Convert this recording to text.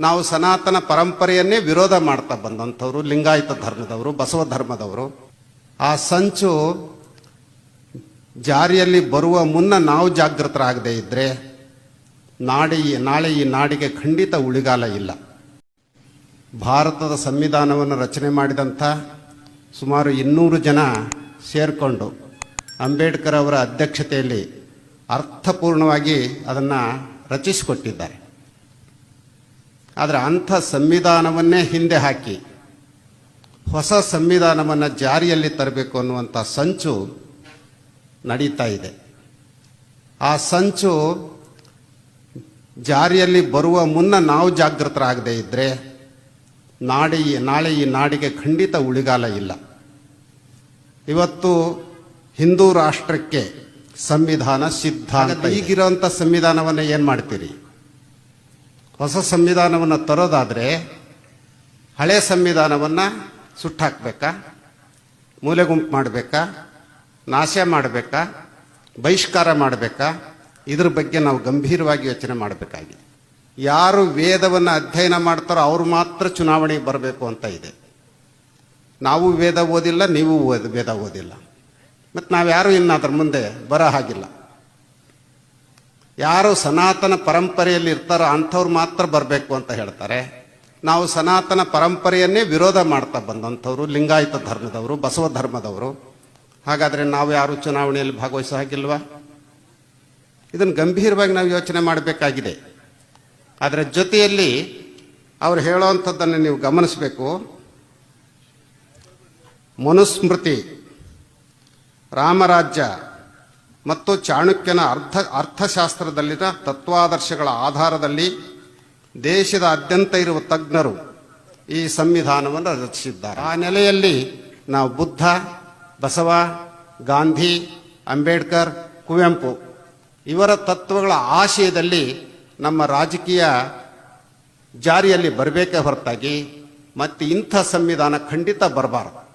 ನಾವು ಸನಾತನ ಪರಂಪರೆಯನ್ನೇ ವಿರೋಧ ಮಾಡ್ತಾ ಬಂದಂಥವ್ರು, ಲಿಂಗಾಯತ ಧರ್ಮದವರು, ಬಸವ ಧರ್ಮದವರು. ಆ ಸಂಚು ಜಾರಿಯಲ್ಲಿ ಬರುವ ಮುನ್ನ ನಾವು ಜಾಗೃತರಾಗದೇ ಇದ್ದರೆ ನಾಡಿ, ನಾಳೆ ಈ ನಾಡಿಗೆ ಖಂಡಿತ ಉಳಿಗಾಲ ಇಲ್ಲ. ಭಾರತದ ಸಂವಿಧಾನವನ್ನು ರಚನೆ ಮಾಡಿದಂಥ ಸುಮಾರು ಇನ್ನೂರು ಜನ ಸೇರಿಕೊಂಡು ಅಂಬೇಡ್ಕರ್ ಅವರ ಅಧ್ಯಕ್ಷತೆಯಲ್ಲಿ ಅರ್ಥಪೂರ್ಣವಾಗಿ ಅದನ್ನು ರಚಿಸಿಕೊಟ್ಟಿದ್ದಾರೆ. ಆದರೆ ಅಂಥ ಸಂವಿಧಾನವನ್ನೇ ಹಿಂದೆ ಹಾಕಿ ಹೊಸ ಸಂವಿಧಾನವನ್ನು ಜಾರಿಯಲ್ಲಿ ತರಬೇಕು ಅನ್ನುವಂಥ ಸಂಚು ನಡೀತಾ ಇದೆ. ಆ ಸಂಚು ಜಾರಿಯಲ್ಲಿ ಬರುವ ಮುನ್ನ ನಾವು ಜಾಗೃತರಾಗದೇ ಇದ್ದರೆ ನಾಡಿ ನಾಳೆ ಈ ನಾಡಿಗೆ ಖಂಡಿತ ಉಳಿಗಾಲ ಇಲ್ಲ. ಇವತ್ತು ಹಿಂದೂ ರಾಷ್ಟ್ರಕ್ಕೆ ಸಂವಿಧಾನ ಸಿದ್ಧಾಂತ ಈಗಿರೋಂಥ ಸಂವಿಧಾನವನ್ನು ಏನು ಮಾಡ್ತೀರಿ? ಹೊಸ ಸಂವಿಧಾನವನ್ನು ತರೋದಾದರೆ ಹಳೆ ಸಂವಿಧಾನವನ್ನು ಸುಟ್ಟಾಕ್ಬೇಕಾ? ಮೂಲೆ ಗುಂಪು ಮಾಡಬೇಕಾ? ನಾಶ ಮಾಡಬೇಕಾ? ಬಹಿಷ್ಕಾರ ಮಾಡಬೇಕಾ? ಇದ್ರ ಬಗ್ಗೆ ನಾವು ಗಂಭೀರವಾಗಿ ಯೋಚನೆ ಮಾಡಬೇಕಾಗಿದೆ. ಯಾರು ವೇದವನ್ನು ಅಧ್ಯಯನ ಮಾಡ್ತಾರೋ ಅವ್ರು ಮಾತ್ರ ಚುನಾವಣೆಗೆ ಬರಬೇಕು ಅಂತ ಇದೆ. ನಾವು ವೇದ ಓದಿಲ್ಲ, ನೀವು ವೇದ ಓದಿಲ್ಲ. ಮತ್ತು ನಾವ್ಯಾರು ಇನ್ನು ಅದ್ರ ಮುಂದೆ ಬರೋ ಹಾಗಿಲ್ಲ. ಯಾರು ಸನಾತನ ಪರಂಪರೆಯಲ್ಲಿ ಇರ್ತಾರೋ ಅಂಥವ್ರು ಮಾತ್ರ ಬರಬೇಕು ಅಂತ ಹೇಳ್ತಾರೆ. ನಾವು ಸನಾತನ ಪರಂಪರೆಯನ್ನೇ ವಿರೋಧ ಮಾಡ್ತಾ ಬಂದಂಥವ್ರು, ಲಿಂಗಾಯತ ಧರ್ಮದವರು, ಬಸವ ಧರ್ಮದವರು. ಹಾಗಾದರೆ ನಾವು ಯಾರು ಚುನಾವಣೆಯಲ್ಲಿ ಭಾಗವಹಿಸೋ ಹಾಗಿಲ್ವಾ? ಇದನ್ನು ಗಂಭೀರವಾಗಿ ನಾವು ಯೋಚನೆ ಮಾಡಬೇಕಾಗಿದೆ. ಅದರ ಜೊತೆಯಲ್ಲಿ ಅವರು ಹೇಳೋವಂಥದ್ದನ್ನು ನೀವು ಗಮನಿಸಬೇಕು. ಮನುಸ್ಮೃತಿ, ರಾಮರಾಜ್ಯ ಮತ್ತು ಚಾಣಕ್ಯನ ಅರ್ಥ, ಅರ್ಥಶಾಸ್ತ್ರದಲ್ಲಿನ ತತ್ವಾದರ್ಶಗಳ ಆಧಾರದಲ್ಲಿ ದೇಶದ ಅತ್ಯಂತ ಇರುವ ತಜ್ಞರು ಈ ಸಂವಿಧಾನವನ್ನು ರಚಿಸಿದ್ದಾರೆ. ಆ ನೆಲೆಯಲ್ಲಿ ನಾವು ಬುದ್ಧ, ಬಸವ, ಗಾಂಧಿ, ಅಂಬೇಡ್ಕರ್, ಕುವೆಂಪು ಇವರ ತತ್ವಗಳ ಆಶಯದಲ್ಲಿ ನಮ್ಮ ರಾಜಕೀಯ ಜಾರಿಯಲ್ಲಿ ಬರಬೇಕೇ ಹೊರತಾಗಿ ಮತ್ತು ಇಂಥ ಸಂವಿಧಾನ ಖಂಡಿತ ಬರಬಾರದು.